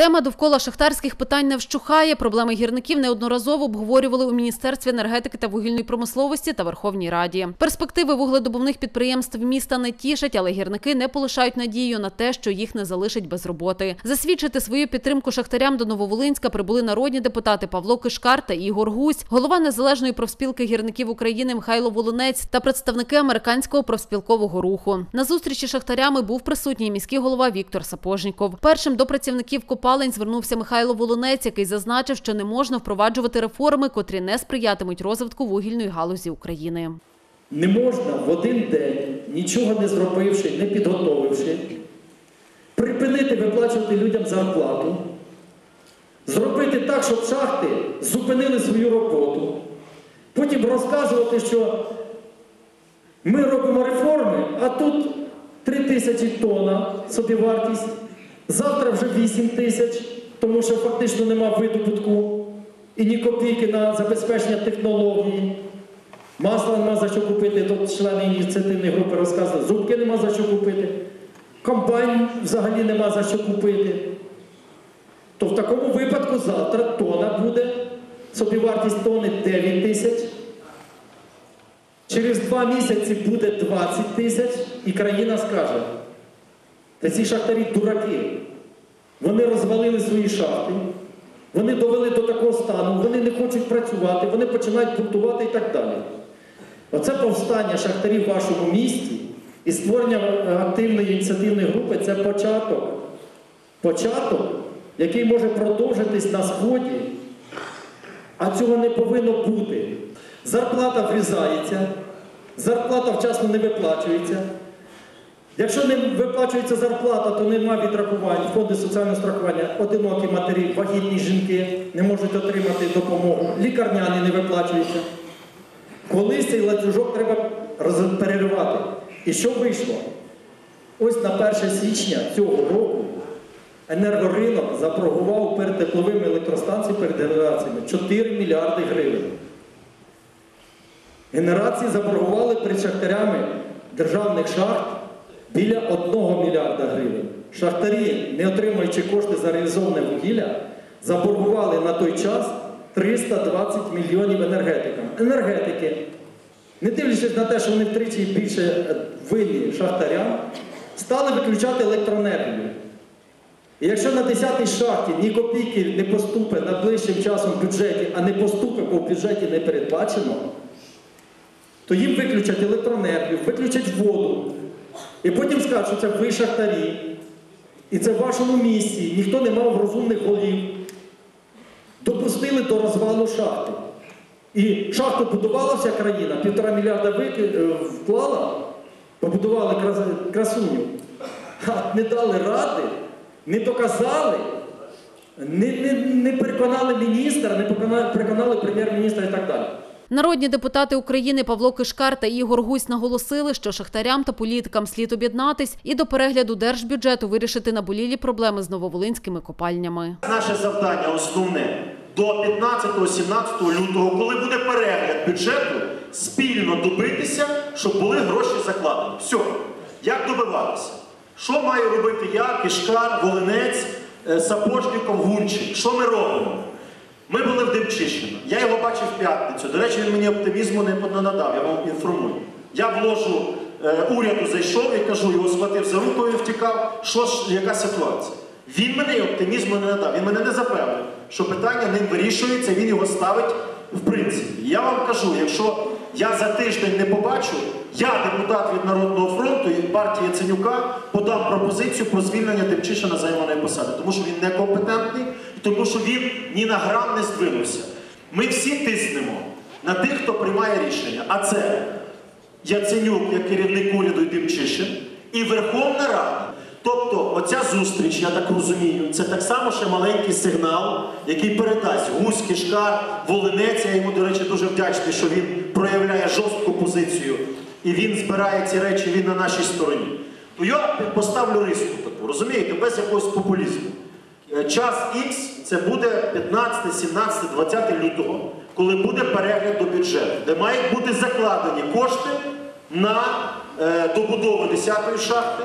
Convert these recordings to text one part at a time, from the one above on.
Тема довкола шахтарських питань не вщухає. Проблеми гірників неодноразово обговорювали у Міністерстві енергетики та вугільної промисловості та Верховній Раді. Перспективи вугледобувних підприємств міста не тішать, але гірники не полишають надію на те, що їх не залишать без роботи. Засвідчити свою підтримку шахтарям до Нововолинська прибули народні депутати Павло Кишкар та Ігор Гусь, голова незалежної профспілки гірників України Михайло Волонець та представники американського профспілкового руху. На зустрічі шахтарями був присутній міський голова Віктор Сапожніков. Першим до працівників копалень звернувся Михайло Волонець, який зазначив, що не можна впроваджувати реформи, котрі не сприятимуть розвитку вугільної галузі України. Не можна в один день, нічого не зробивши, не підготовивши, припинити виплачувати людям зарплату, зробити так, щоб шахти зупинили свою роботу, потім розказувати, що ми робимо реформи, а тут 3 тисячі тонна собівартість, завтра вже 8 тисяч, тому що фактично нема видобутку і ні копійки на забезпечення технології. Масла нема за що купити, тут члени ініціативної групи розказували, зубки нема за що купити, комбайн взагалі нема за що купити. То в такому випадку завтра тона буде, собівартість тони 9 тисяч. Через два місяці буде 20 тисяч, і країна скаже, та ці шахтарі дураки. Вони розвалили свої шахти, вони довели до такого стану, вони не хочуть працювати, вони починають бунтувати і так далі. Оце повстання шахтарів в вашому місті і створення е, активної ініціативної групи це початок. Початок, який може продовжитись на сході, а цього не повинно бути. Зарплата врізається, зарплата вчасно не виплачується. Якщо не виплачується зарплата, то немає відрахувань, фонди соціального страхування, одинокі матері, вагітні жінки не можуть отримати допомогу, лікарняні не виплачуються. Колись цей ланцюжок треба переривати. І що вийшло? Ось на 1 січня цього року енергоринок заборгував перед тепловими електростанціями, перед генераціями 4 мільярди гривень. Генерації заборгували перед шахтарями державних шахт біля 1 мільярда гривень. Шахтарі, не отримуючи кошти за реалізоване вугілля, заборгували на той час 320 мільйонів енергетикам. Енергетики, не дивлячись на те, що вони втричі більше е, винні шахтарям, стали виключати електроенергію. І якщо на 10-й шахті ні копійки не поступить найближчим часом в бюджеті, а не поступить, бо в бюджеті не передбачено, то їм виключать електроенергію, виключать воду. І потім скажуть, що це ви шахтарі. І це в вашому місті. Ніхто не мав розумних голів. Допустили до розвалу шахти. І шахту будувала вся країна, півтора мільярда е, вклала, побудували красуню. А не дали ради, не доказали, не, не, не переконали міністра, не переконали прем'єр-міністра і так далі. Народні депутати України Павло Кишкар та Ігор Гусь наголосили, що шахтарям та політикам слід об'єднатись і до перегляду держбюджету вирішити наболілі проблеми з нововолинськими копальнями. Наше завдання основне до 15-17 лютого, коли буде перегляд бюджету, спільно добитися, щоб були гроші закладені. Все. Як добиватися? Що маю робити я, Кишкар, Волинець, е, Сапожніков, Гунчик? Що ми робимо? Ми були в Демчищино. Я його бачив в п'ятницю. До речі, він мені оптимізму не надав, я вам інформую. Я в ложу е, уряду зайшов і кажу, його схватив за руку і втікав. Що ж, яка ситуація? Він мене оптимізму не надав. Він мене не запевнив, що питання ним вирішується, він його ставить в принципі. Я вам кажу, якщо я за тиждень не побачу, я, депутат від Народного фронту і партії Яценюка, подам пропозицію про звільнення Демчишина займаної посади, тому що він некомпетентний, тому що він ні на грам не здвинувся. Ми всі тиснемо на тих, хто приймає рішення. А це Яценюк, як керівник уряду і Демчишин, і Верховна Рада. Тобто, оця зустріч, я так розумію, це так само ще маленький сигнал, який передасть Гусь, Кишкар, Волинець. Я йому, до речі, дуже вдячний, що він проявляє жорстку позицію і він збирає ці речі, він на нашій стороні. То я поставлю риску таку, розумієте, без якогось популізму. Е, Час Х це буде 15, 17, 20 лютого, коли буде перегляд до бюджету, де мають бути закладені кошти на е, добудову 10-ї шахти,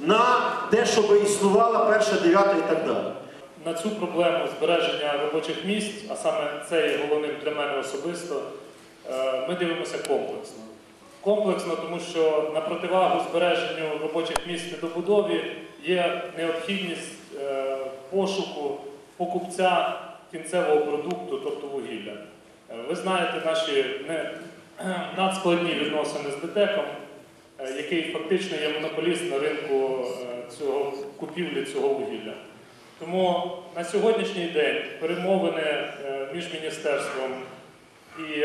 на те, щоб існувала перша, дев'ята і так далі. на цю проблему збереження робочих місць, а саме це є головним для мене особисто, е, ми дивимося комплексно. Комплексно, тому що на противагу збереженню робочих місць і добудові є необхідність пошуку покупця кінцевого продукту, тобто вугілля. Е, Ви знаєте наші надскладні відносини з ДТЕКом, е, який фактично є монополіст на ринку е, цього купівлі цього вугілля. Тому на сьогоднішній день перемовини між міністерством і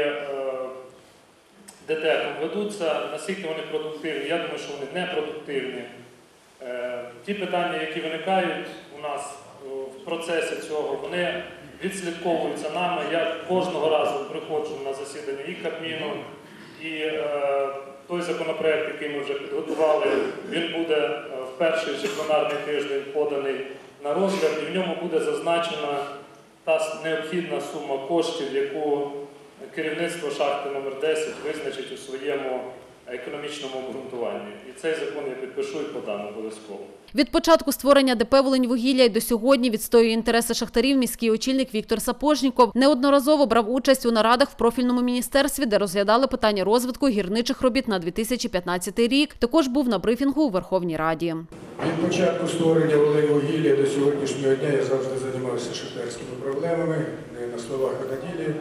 ДТЕКом ведуться, наскільки вони продуктивні. Я думаю, що вони не продуктивні. Ті питання, які виникають у нас процесі цього, вони відслідковуються нами. Я кожного разу приходжу на засідання і Кабміну, і е, той законопроект, який ми вже підготували, він буде е, в перший же пленарний тиждень поданий на розгляд, і в ньому буде зазначена та необхідна сума коштів, яку керівництво шахти номер 10 визначить у своєму економічному обґрунтуванні. І цей закон я підпишу і подам обов'язково. Від початку створення ДП «Волиньвугілля» й до сьогодні відстоює інтереси шахтарів міський очільник Віктор Сапожніков. Неодноразово брав участь у нарадах в профільному міністерстві, де розглядали питання розвитку гірничих робіт на 2015 рік. Також був на брифінгу у Верховній Раді. Від початку створення Волиньвугілля до сьогоднішнього дня я завжди займався шахтарськими проблемами, не на словах, а на ділі.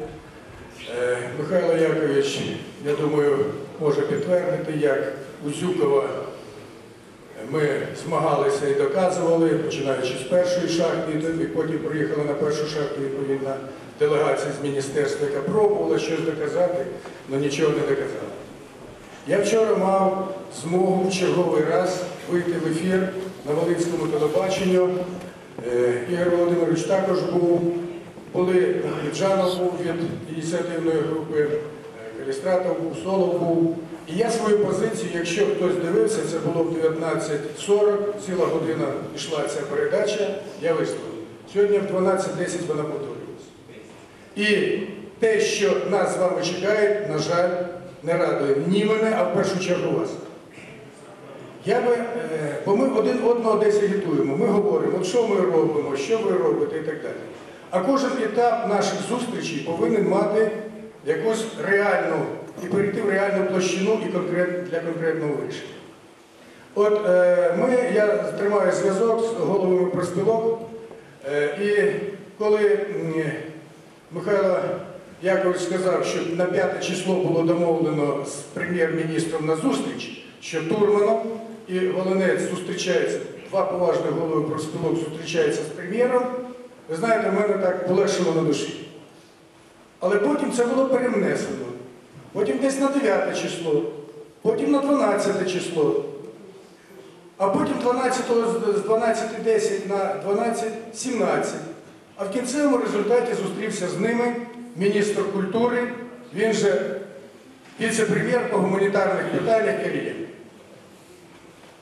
Е, Михайло Якович, я думаю, може підтвердити, як у Зюкова ми змагалися і доказували, починаючи з першої шахти, і потім приїхала на першу шахту відповідна делегація з міністерства, яка пробувала щось доказати, але нічого не доказала. Я вчора мав змогу в черговий раз вийти в ефір на Волинському телебаченню. Е, Ігор Володимирович також був, були Джанов був від ініціативної групи, е, Калістратов був, Солов був. І я свою позицію, якщо хтось дивився, це було в 19.40, ціла година йшла ця передача, я висловив. Сьогодні в 12.10 вона повторювалася. І те, що нас з вами чекає, на жаль, не радує ні мене, а в першу чергу вас. Я би, е, бо ми один одного десь агітуємо, ми говоримо, от що ми робимо, що ви робите і так далі. А кожен етап наших зустрічей повинен мати якусь реальну і перейти в реальну площину і конкрет, для конкретного вирішення. От е, ми, я тримаю зв'язок з головами проспілок, е, і коли м, Михайло Якович сказав, що на 5 число було домовлено з прем'єр-міністром на зустріч, що Турманов і Волинець зустрічаються, два поважні голови профспілок зустрічаються з прем'єром, ви знаєте, в мене так полегшило на душі. Але потім це було перенесено. Потім десь на 9 число, потім на 12 число. А потім 12 з 12.10 на 12.17. А в кінцевому результаті зустрівся з ними міністр культури, він же віце-прем'єр по гуманітарних питаннях Кирилів.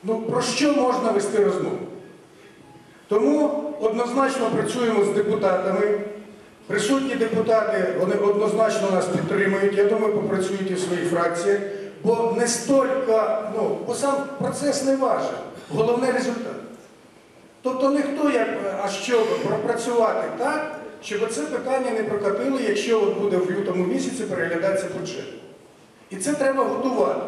Ну, про що можна вести розмову? Тому однозначно працюємо з депутатами. Присутні депутати, вони однозначно нас підтримують. Я думаю, попрацюють і в своїх фракціях. Бо не стільки, ну, бо сам процес не важен. Головне результат. Тобто не хто як, а що пропрацювати так, щоб це питання не прокатило, якщо от буде в лютому місяці переглядатися бюджет. І це треба готувати.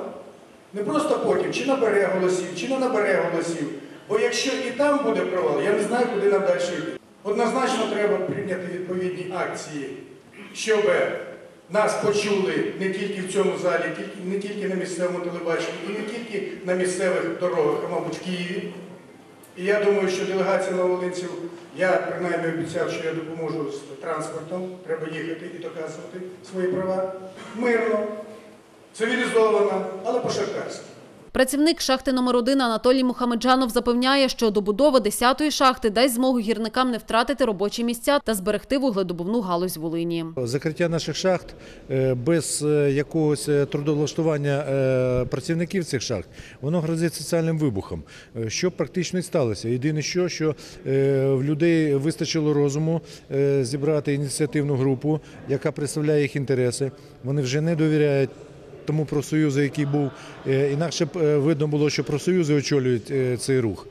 Не просто потім, чи набере голосів, чи не набере голосів. Бо якщо і там буде провал, я не знаю, куди нам далі йти. Однозначно треба прийняти відповідні акції, щоб нас почули не тільки в цьому залі, не тільки на місцевому телебаченні, і не тільки на місцевих дорогах, а мабуть в Києві. І я думаю, що делегація новолинців, я принаймні обіцяв, що я допоможу з транспортом, треба їхати і доказувати свої права. Мирно, цивілізовано, але по-шахтарськи. Працівник шахти номер 1 Анатолій Мухамеджанов запевняє, що добудова 10-ї шахти дасть змогу гірникам не втратити робочі місця та зберегти вугледобувну галузь Волині. Закриття наших шахт е, без е, якогось е, трудовлаштування працівників цих шахт, воно грозить соціальним вибухом, що практично і сталося. Єдине, що, що в людей вистачило розуму зібрати ініціативну групу, яка представляє їх інтереси. Вони вже не довіряють. Тому профсоюзу, який був, Е, інакше б е, видно було, що профсоюзи очолюють е, цей рух.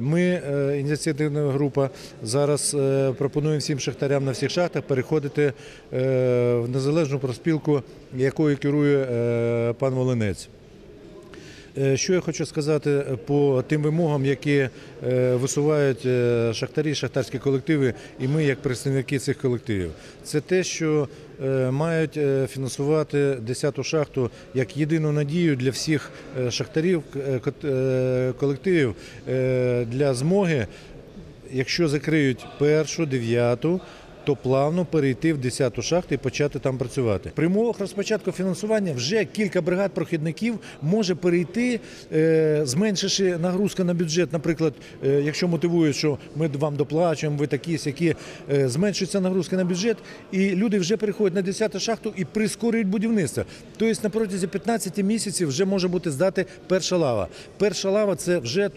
Ми, ініціативна група, зараз пропонуємо всім шахтарям на всіх шахтах переходити в незалежну проспілку, якою керує пан Волинець. Е, Що я хочу сказати по тим вимогам, які е, висувають е, шахтарі, шахтарські колективи, і ми, як представники цих колективів, це те, що е, мають е, фінансувати 10-ту шахту як єдину надію для всіх е, шахтарів, е, е, колективів е, для змоги, якщо закриють першу, дев'яту. То плавно перейти в 10-ту шахту і почати там працювати. При умовах розпочатку фінансування вже кілька бригад прохідників може перейти, е, зменшивши нагрузку на бюджет. Наприклад, е, якщо мотивують, що ми вам доплачуємо, ви такі сякі, е, зменшується нагрузка на бюджет, і люди вже переходять на 10-ту шахту і прискорюють будівництво. Тобто на протязі 15 місяців вже може бути здати перша лава. Перша лава це вже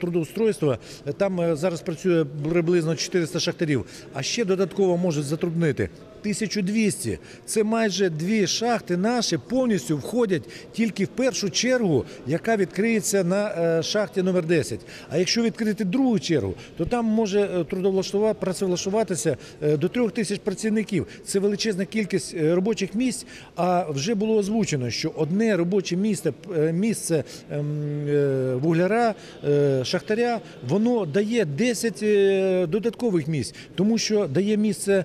трудоустройство. Там зараз працює приблизно 400 шахтарів, а ще додатково можуть затруднити. 1200. Це майже дві шахти наші повністю входять тільки в першу чергу, яка відкриється на е, шахті номер 10. А якщо відкрити другу чергу, то там може е, трудовлаштува- працевлаштуватися е, до трьох тисяч працівників. Це величезна кількість робочих місць. А вже було озвучено, що одне робоче місце, місце ем, вугляра, шахтаря, воно дає 10 е, додаткових місць, тому що дає місце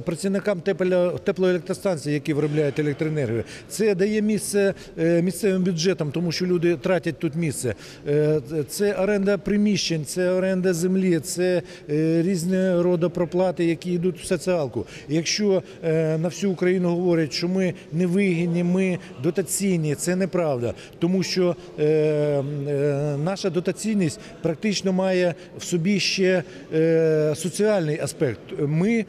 працівникам тепло- теплоелектростанцій, які виробляють електроенергію. Це дає місце е, місцевим бюджетам, тому що люди тратять тут місце. Е, Це оренда приміщень, це оренда землі, це е, різні роди проплати, які йдуть в соціалку. Якщо на всю Україну говорять, що ми невигідні, ми дотаційні, це неправда, тому що наша дотаційність практично має в собі ще соціальний аспект. Ми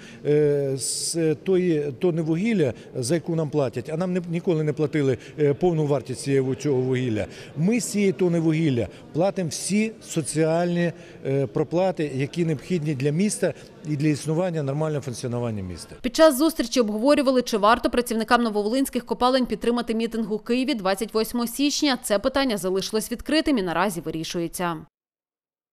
з тої тони вугілля, за яку нам платять, а нам ніколи не платили е, повну вартість цього вугілля. Ми з цієї тони вугілля платимо всі соціальні е, проплати, які необхідні для міста і для існування нормального функціонування міста. Під час зустрічі обговорювали, чи варто працівникам нововолинських копалень підтримати мітинг у Києві 28 січня. Це питання залишилось відкритим і наразі вирішується.